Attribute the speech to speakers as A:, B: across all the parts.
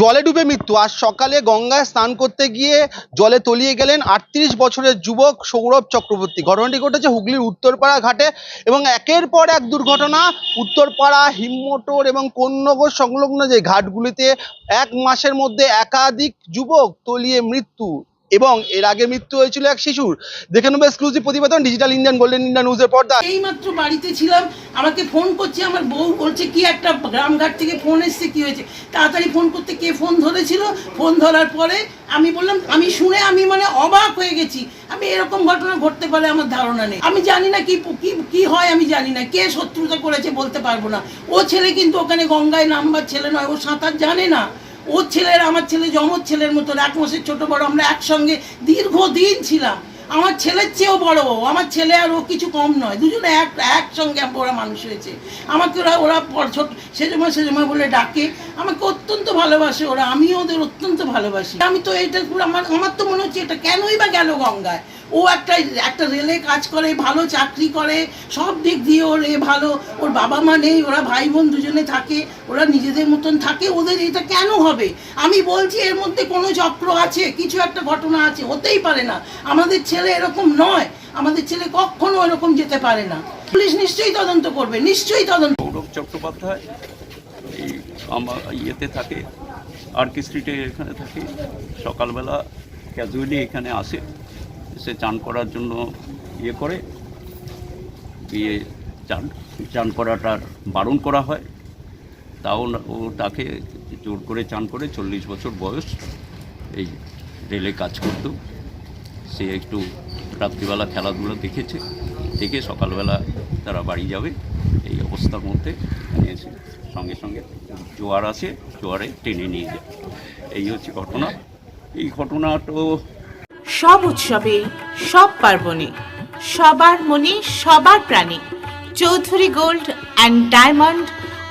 A: জলে ডুবে মৃত্যু। আজ সকালে গঙ্গায় স্নান করতে গিয়ে জলে তলিয়ে গেলেন আটত্রিশ বছরের যুবক সৌরভ চক্রবর্তী। ঘটনাটি ঘটেছে হুগলির উত্তরপাড়া ঘাটে এবং একের পর এক দুর্ঘটনা উত্তরপাড়া, হিমমোটর এবং কোন্নগর সংলগ্ন যে ঘাটগুলিতে এক মাসের মধ্যে একাধিক যুবক তলিয়ে মৃত্যু। এবং এর আগে মৃত্যু হয়েছিল এক শিশুর। দেখে নেব এক্সক্লুসিভ প্রতিবেদন ডিজিটাল ইন্ডিয়ান গোল্ডেন ইন্ডিয়া নিউজের পর্দা।
B: এইমাত্র বাড়িতে ছিলাম, আমাকে ফোন করছে, আমার বউ বলছে, কি একটা গ্রামঘাট থেকে ফোন এসছে, কি হয়েছে? তাড়াতাড়ি ফোন করতে কে ফোন ধরেছিল? ফোন ধরার পরে আমি বললাম, আমি শুনে আমি মানে অবাক হয়ে গেছি। আমি এরকম ঘটনা ঘটতে পারে আমার ধারণা নেই। আমি জানি না কি কি হয়, আমি জানি না। কে শত্রুতা করেছে বলতে পারব না। ও ছেলে কিন্তু ওখানে গঙ্গায় নামবার ছেলে নয়, ও সাঁতার জানে না। ওর ছেলের, আমার ছেলে জমজ ছেলের মতন এক মাসের ছোট বড়, আমরা একসঙ্গে দীর্ঘদিন ছিলাম। আমার ছেলের চেয়েও বড় ও, আমার ছেলে আর ও কিছু কম নয়, দুজনে এক, একসঙ্গে ওরা মানুষ হয়েছে। আমাকে ওরা ওরা ছোট, সেজমা সেজমা বলে ডাকে। আমাকে অত্যন্ত ভালোবাসে ওরা, আমিও ওদের অত্যন্ত ভালোবাসি। আমি তো এটা আমার আমার তো মনে হচ্ছে এটা কেনই বা গেল গঙ্গায়। ও একটা একটা রেলে কাজ করে, ভালো চাকরি করে, সব দিক দিয়ে ওর এ ভালো। ওর বাবা মা নেই, ওরা ভাই বোন দুজনে থাকে, ওরা নিজেদের মতন থাকে, ওদের এটা কেন হবে? আমি বলছি এর মধ্যে কোনো চক্র আছে, কিছু একটা ঘটনা আছে, হতেই পারে না। আমাদের ছেলে এরকম নয়, আমাদের ছেলে কখনো এরকম যেতে পারে না। পুলিশ নিশ্চয়ই তদন্ত করবে, নিশ্চয়ই তদন্ত
C: সৌরভ চট্টোপাধ্যায় আমার ইয়েতে থাকে আর কে স্ট্রিটে এখানে থাকে, সকালবেলা ক্যাজুয়ালি এখানে আসে। এসে চান করার জন্য ইয়ে করে দিয়ে চান। চান করাটার বারণ করা হয়। তাও ও তাকে জোর করে চান করে চল্লিশ বছর বয়স এই রেলে কাজ করতো। সে একটু রাত্রিবেলা খেলাধুলা দেখেছে, দেখে সকালবেলা তারা বাড়ি যাবে। এই অবস্থার মধ্যে এসে সঙ্গে সঙ্গে জোয়ার আসে, জোয়ারে টেনে নিয়ে যায়। এই হচ্ছে ঘটনা। এই ঘটনা তো
D: সব উৎসবে, সব পার্বণে, সবার মনে সবার প্রাণে। Chowdhury gold and diamond,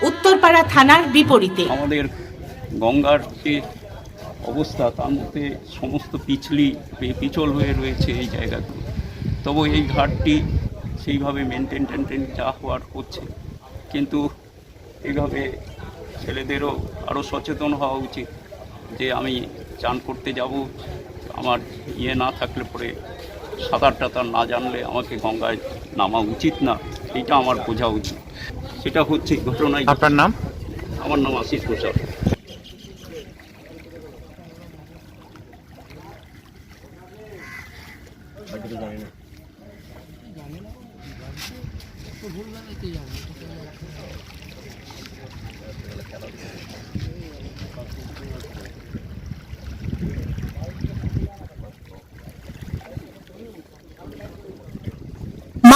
D: Uttarpara থানার বিপরীতে।
C: আমাদের গঙ্গার যে অবস্থা, তার মধ্যে সমস্ত পিছলি পিছল হয়ে রয়েছে এই জায়গাগুলো। তবু এই ঘাটটি সেইভাবে মেনটেন টেনটেন যা হওয়ার হচ্ছে কিন্তু এইভাবে ছেলেদেরও আরও সচেতন হওয়া উচিত যে আমি চান করতে যাব। আমার ইয়ে না থাকলে পরে সাঁতার টাতার না জানলে আমাকে গঙ্গায় নামা উচিত না এটা আমার বোঝা উচিত। সেটা হচ্ছে ঘটনায়।
E: আপনার নাম?
C: আমার নাম আশিস প্রসাদ।